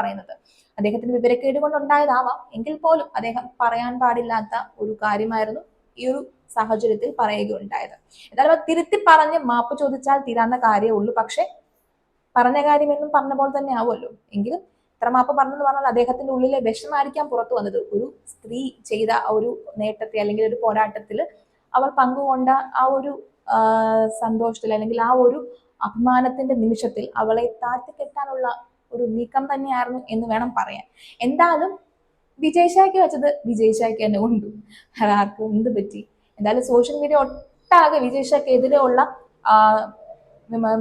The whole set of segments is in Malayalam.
പറയുന്നത്. അദ്ദേഹത്തിന് വിവരക്കേട് കൊണ്ടുണ്ടായതാവാം എങ്കിൽ പോലും അദ്ദേഹം പറയാൻ പാടില്ലാത്ത ഒരു കാര്യമായിരുന്നു ഈ ഒരു സാഹചര്യത്തിൽ പറയുകയുണ്ടായത്. എന്തായാലും തിരുത്തി പറഞ്ഞ് മാപ്പ് ചോദിച്ചാൽ തീരാവുന്ന കാര്യമേ ഉള്ളൂ. പക്ഷെ പറഞ്ഞ കാര്യം എന്നും പറഞ്ഞ പോലെ തന്നെ ആവുമല്ലോ. എങ്കിലും ഇത്ര മാപ്പ് പറഞ്ഞെന്ന് പറഞ്ഞാൽ അദ്ദേഹത്തിന്റെ ഉള്ളിലെ വിഷമായിരിക്കാം പുറത്തു വന്നത്. ഒരു സ്ത്രീ ചെയ്ത ഒരു നേട്ടത്തെ അല്ലെങ്കിൽ ഒരു പോരാട്ടത്തിൽ അവൾ പങ്കുകൊണ്ട ആ ഒരു സന്തോഷത്തിൽ അല്ലെങ്കിൽ ആ ഒരു അഭിമാനത്തിന്റെ നിമിഷത്തിൽ അവളെ താഴ്ത്തിക്കെട്ടാനുള്ള ഒരു നീക്കം തന്നെയായിരുന്നു എന്ന് വേണം പറയാൻ. എന്തായാലും വിജയ്ഷായ്ക്ക് വെച്ചത് വിജയ്ഷായ്ക്ക് തന്നെ ഉണ്ട് അത് ആർക്കും എന്ത് പറ്റി? എന്തായാലും സോഷ്യൽ മീഡിയ ഒട്ടാകെ വിജയ്ഷായ്ക്കെതിരെയുള്ള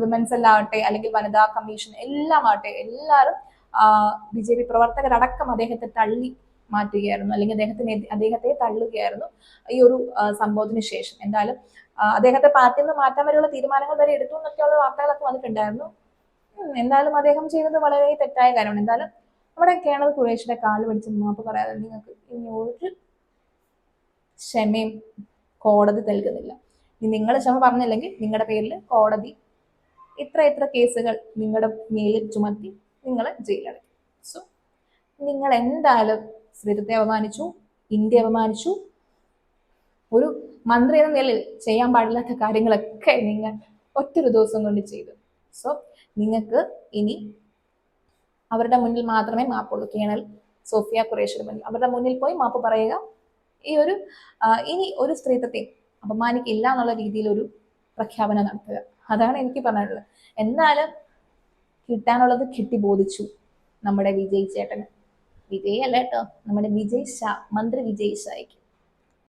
വിമൻസ് എല്ലാവട്ടെ അല്ലെങ്കിൽ വനിതാ കമ്മീഷൻ എല്ലാം ആവട്ടെ എല്ലാവരും ബി ജെ പി പ്രവർത്തകരടക്കം അദ്ദേഹത്തെ തള്ളി മാറ്റുകയായിരുന്നു. അല്ലെങ്കിൽ അദ്ദേഹത്തിന് അദ്ദേഹത്തെ തള്ളുകയായിരുന്നു ഈ ഒരു സംഭവത്തിന് ശേഷം. എന്തായാലും അദ്ദേഹത്തെ പാർട്ടിയിൽ നിന്ന് മാറ്റാൻ വരെയുള്ള തീരുമാനങ്ങൾ വരെ എടുത്തു എന്നൊക്കെയുള്ള വാർത്തകളൊക്കെ വന്നിട്ടുണ്ടായിരുന്നു. എന്തായാലും അദ്ദേഹം ചെയ്തത് വളരെ തെറ്റായ കാര്യമാണ്. എന്തായാലും നമ്മുടെ കേണൽ കുറേശ്ശിയുടെ കാൽ പിടിച്ച് മാപ്പ് പറയാതെ നിങ്ങൾക്ക് ഇനി ഒരു ക്ഷമയും കോടതി നൽകുന്നില്ല. നിങ്ങൾ ക്ഷമ പറഞ്ഞില്ലെങ്കിൽ നിങ്ങളുടെ പേരിൽ കോടതി ഇത്ര ഇത്ര കേസുകൾ നിങ്ങളുടെ മേലിൽ ചുമത്തി നിങ്ങളെ ജയിലടയ്ക്കും സോ നിങ്ങൾ എന്തായാലും സ്ത്രീത്വത്തെ അപമാനിച്ചു ഇന്ത്യ അപമാനിച്ചു. ഒരു മന്ത്രി എന്ന നിലയിൽ ചെയ്യാൻ പാടില്ലാത്ത കാര്യങ്ങളൊക്കെ നിങ്ങൾ ഒറ്റൊരു ദിവസം കൊണ്ട് ചെയ്തു. സോ നിങ്ങൾക്ക് ഇനി അവരുടെ മുന്നിൽ മാത്രമേ മാപ്പുള്ളൂ കേണൽ സോഫിയ ഖുറേഷിയുടെ മുന്നിൽ. അവരുടെ മുന്നിൽ പോയി മാപ്പ് പറയുക. ഈ ഒരു ഇനി ഒരു സ്ത്രീത്വത്തെ അപമാനിക്കില്ല എന്നുള്ള രീതിയിൽ ഒരു പ്രഖ്യാപനം നടത്തുക. അതാണ് എനിക്ക് പറയാനുള്ളത്. എന്നാലും കിട്ടാനുള്ളത് കിട്ടി ബോധിച്ചു നമ്മുടെ വിജയ് ചേട്ടന്. വിജയ് അല്ല കേട്ടോ നമ്മുടെ വിജയ് ഷാ മന്ത്രി വിജയ് ഷായ്ക്ക്